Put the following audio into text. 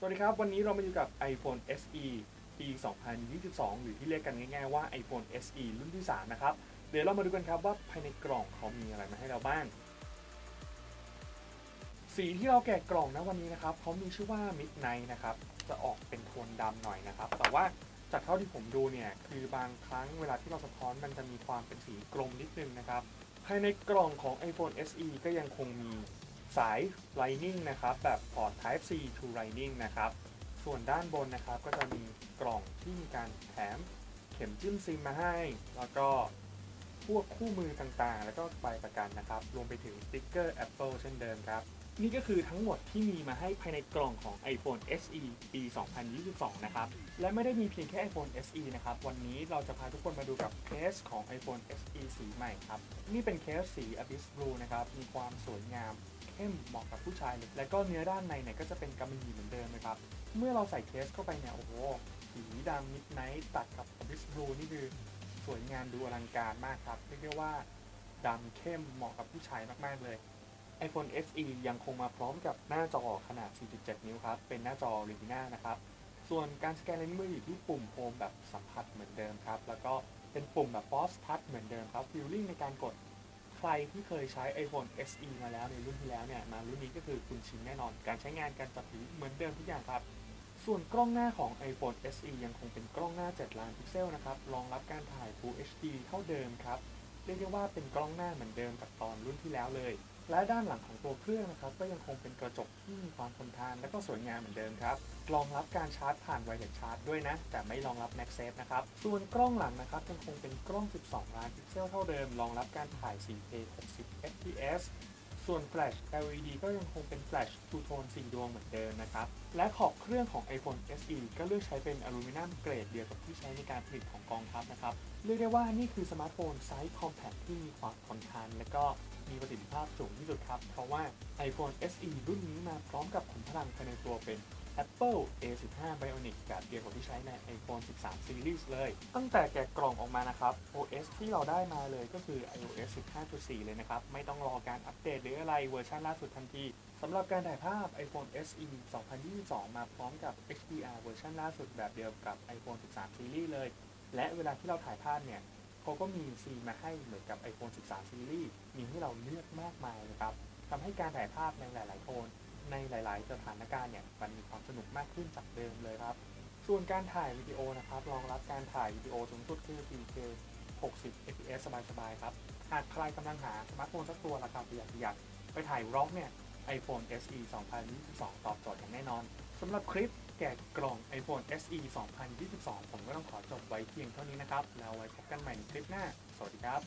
สวัสดีครับ วันนี้เรามาอยู่กับ iPhone SE ปี 2022 หรือที่เรียกกันง่ายๆว่า iPhone SE รุ่นที่ 3 นะครับ เดี๋ยวเรามาดูกันครับว่าภายในกล่องเขามีอะไรมาให้เราบ้าง สีที่เราแกะกล่องนะวันนี้นะครับเขามีชื่อว่า Midnight นะครับ จะออกเป็นโทนดำหน่อยนะครับ แต่ว่าจากเท่าที่ผมดูเนี่ยคือบางครั้งเวลาที่เราสะท้อนมันจะมีความเป็นสีกลมนิดนึงนะครับ ภายในกล่องของ iPhone SE ก็ยังคงมี สาย Lightning นะครับ แบบพอร์ต Type C to Lightning นะครับ ส่วนด้านบนนะครับก็จะมีกล่องที่มีการแถมเข็มจิ้มซิมมาให้ แล้วก็พวกคู่มือต่างๆ แล้วก็ใบป ระกันนะครับรวมไปถึงสติ๊กเกอร์ Apple เช่นเดิมครับ นี่ก็คือทั้งหมดที่มีมาให้ภายในกล่องของ iPhone SE ปี 2022 นะครับ และไม่ได้มีเพียงแค่ iPhone SE นะครับ วันนี้เราจะพาทุกคนมาดูกับเคสของ iPhone SE สีใหม่ครับ นี่เป็นเคสสี Abyss Blue นะครับ มีความสวยงามเข้มเหมาะกับผู้ชายเลย และก็เนื้อด้านในเนี่ยก็จะเป็นกำมะหยี่เหมือนเดิมนะครับ เมื่อเราใส่เคสเข้าไปเนี่ย โอ้โห สีดำมิดไนท์ตัดกับ Abyss Blue นี่คือสวยงามดูอลังการมากครับ เรียกได้ว่า ดำเข้มเหมาะกับผู้ชายมาก ๆ เลย iPhone SE ยังคงมาพร้อมกับหน้าจอขนาด 4.7 นิ้วครับ เป็นหน้าจอ Retina นะครับ ส่วนการสแกนลายนิ้วมืออยู่ที่ปุ่มโฮมแบบสัมผัสเหมือนเดิมครับ แล้วก็เป็นปุ่มแบบ Boss Touch เหมือนเดิมครับฟีลลิ่งในการกดใครที่เคยใช้ iPhone SE มาแล้วในรุ่นที่แล้วเนี่ย มารุ่นนี้ก็คือคุณชินแน่นอน การใช้งานการจับถือเหมือนเดิมทุกอย่างครับ ส่วนกล้องหน้าของ iPhone SE ยังคงเป็นกล้องหน้า 7 ล้านพิกเซลนะครับ รองรับการถ่าย Full HD เท่าเดิมครับ เรียกได้ว่าเป็นกล้องหน้าเหมือนเดิมกับตอนรุ่นที่แล้วเลย และด้านหลังของตัวเครื่องนะครับก็ยังคงเป็นกระจกที่มีความทนทาน และก็สวยงามเหมือนเดิมครับรองรับการชาร์จผ่านไวเลสชาร์จด้วยนะ แต่ไม่รองรับ MagSafe นะครับ ส่วนกล้องหลังนะครับยังคงเป็นกล้อง 12 ล้านพิกเซลเท่าเดิม รองรับการถ่าย 4K 60 fps ส่วนแฟลช LED ก็ยังคงเป็นแฟลชทูโทน4ดวงเหมือนเดิมนะครับ และขอบเครื่องของ iPhone SE ก็เลือกใช้เป็นอลูมิเนียมเกรดเดียวกับที่ใช้ในการผลิตของกองทัพนะครับ เรียกได้ว่านี่คือสมาร์ทโฟนไซส์คอมแพคที่มีความทนทานและก็ มีประสิทธิภาพสูงที่สุดครับ เพราะว่า iPhone SE รุ่นนี้มาพร้อมกับขุมพลังภายในตัวเป็น Apple A15 Bionic แบบเดียวกับที่ใช้ใน iPhone 13 Series เลย ตั้งแต่แกะกล่องออกมานะครับ OS ที่เราได้มาเลยก็คือ iOS 15.4 เลยนะครับ ไม่ต้องรอการอัปเดตหรืออะไรเวอร์ชันล่าสุดทันทีสำหรับการถ่ายภาพ iPhone SE 2022 มาพร้อมกับ HDR เวอร์ชันล่าสุดแบบเดียวกับ iPhone 13 Series เลย และเวลาที่เราถ่ายภาพเนี่ย เขาก็มีซีนมาให้เหมือนกับ iPhone 13 Series มีให้เราเลือกมากมายนะครับทำให้การถ่ายภาพในหลายๆโทนในหลาย ๆ สถานการณ์เนี่ยมันมีความสนุกมากขึ้นจากเดิมเลยครับ ส่วนการถ่ายวิดีโอนะครับรองรับการถ่ายวิดีโอสูงสุดคือ 4K 60 fps สบาย ๆ ครับ หากใครกำลังหาสมาร์ทโฟนสักตัวราคาประหยัดประหยัดไปถ่ายร็อกเนี่ย iPhone SE 2022 ตอบโจทย์อย่างแน่นอนสำหรับคลิป แกะกล่อง iPhone SE 2022 ผมก็ต้องขอจบไว้เพียงเท่านี้นะครับ แล้วไว้พบกันใหม่ในคลิปหน้า สวัสดีครับ